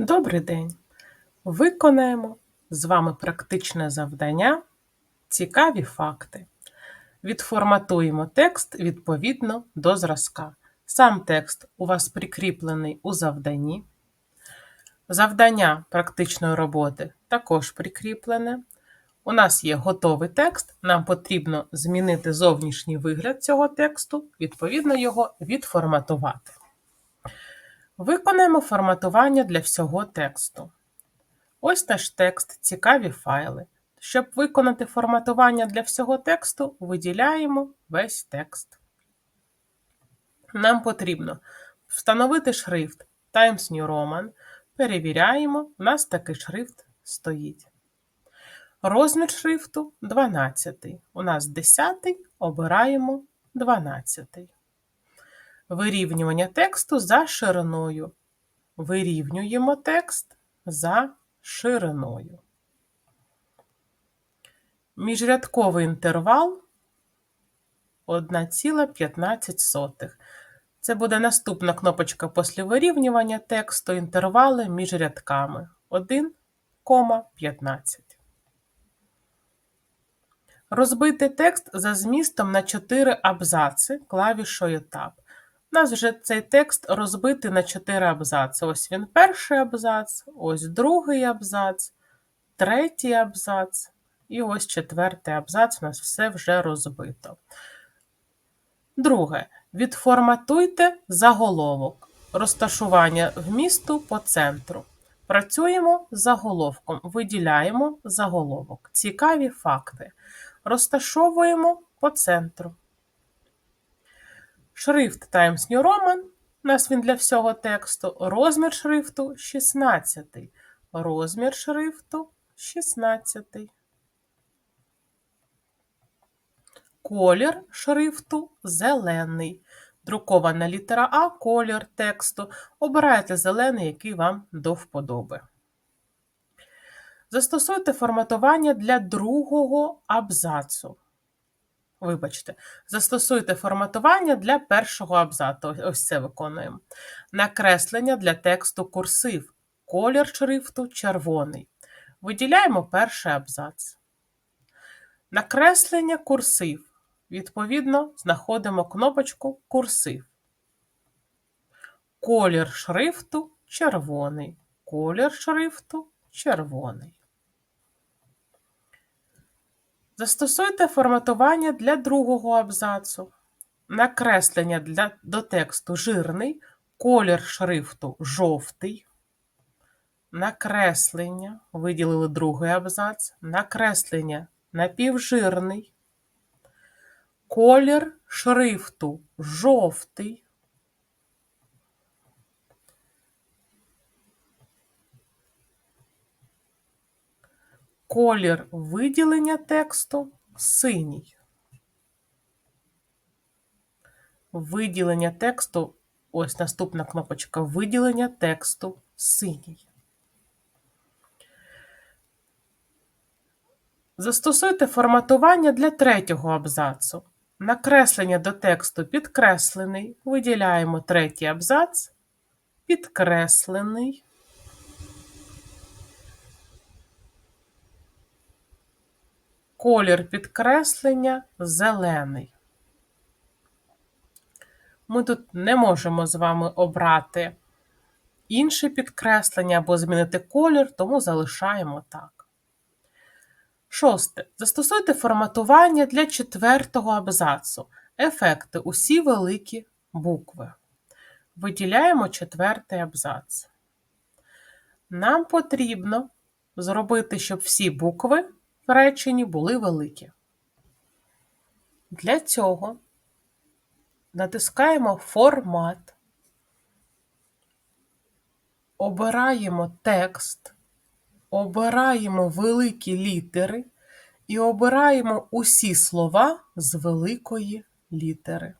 Добрий день! Виконаємо з вами практичне завдання Цікаві факти. Відформатуємо текст відповідно до зразка. Сам текст у вас прикріплений у завданні. Завдання практичної роботи також прикріплене. У нас є готовий текст, нам потрібно змінити зовнішній вигляд цього тексту, відповідно, його відформатувати. Виконаємо форматування для всього тексту. Ось наш текст, цікаві файли. Щоб виконати форматування для всього тексту, виділяємо весь текст. Нам потрібно встановити шрифт Times New Roman. Перевіряємо, у нас такий шрифт стоїть. Розмір шрифту 12. У нас 10, обираємо 12. Вирівнювання тексту за шириною. Вирівнюємо текст за шириною. Міжрядковий інтервал 1,15. Це буде наступна кнопочка після вирівнювання тексту інтервали між рядками 1,15. Розбити текст за змістом на 4 абзаци клавішою Tab. Нас вже цей текст розбитий на 4 абзаци. Ось він перший абзац, ось другий абзац, третій абзац і ось четвертий абзац. У нас все вже розбито. Друге. Відформатуйте заголовок. Розташування вмісту по центру. Працюємо з заголовком. Виділяємо заголовок. Цікаві факти. Розташовуємо по центру. Шрифт Times New Roman. У нас він для всього тексту. Розмір шрифту 16. Розмір шрифту 16. Колір шрифту зелений. Друкована літера А, колір тексту. Обирайте зелений, який вам до вподоби. Застосуйте форматування для другого абзацу. Вибачте, застосуйте форматування для першого абзацу. Ось це виконуємо. Накреслення для тексту курсив. Колір шрифту червоний. Виділяємо перший абзац. Накреслення курсив. Відповідно, знаходимо кнопочку Курсив. Колір шрифту червоний. Колір шрифту червоний. Застосуйте форматування для другого абзацу. Накреслення для, до тексту жирний, колір шрифту жовтий. Накреслення. Виділили другий абзац. Накреслення напівжирний. Колір шрифту жовтий. Колір виділення тексту синій. Виділення тексту, ось наступна кнопочка виділення тексту синій. Застосуйте форматування для третього абзацу. Накреслення до тексту підкреслений. Виділяємо третій абзац, підкреслений. Колір підкреслення зелений. Ми тут не можемо з вами обрати інше підкреслення або змінити колір, тому залишаємо так. Шосте. Застосуйте форматування для четвертого абзацу. Ефекти усі великі букви. Виділяємо четвертий абзац. Нам потрібно зробити, щоб всі букви в реченні були великі. Для цього натискаємо Формат, обираємо текст, обираємо великі літери і обираємо усі слова з великої літери.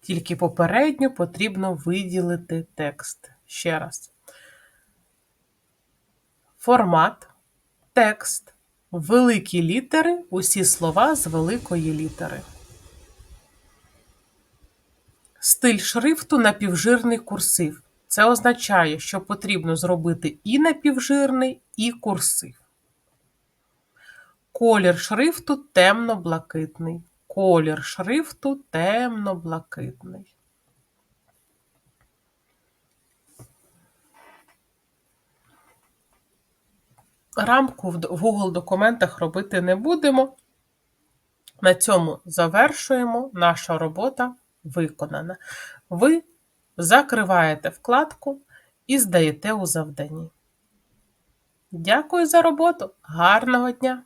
Тільки попередньо потрібно виділити текст. Ще раз. Формат, текст, великі літери, усі слова з великої літери. Стиль шрифту напівжирний курсив. Це означає, що потрібно зробити і напівжирний, і курсив. Колір шрифту темно-блакитний. Колір шрифту темно-блакитний. Рамку в Google документах робити не будемо. На цьому завершуємо. Наша робота виконана. Ви закриваєте вкладку і здаєте у завданні. Дякую за роботу. Гарного дня!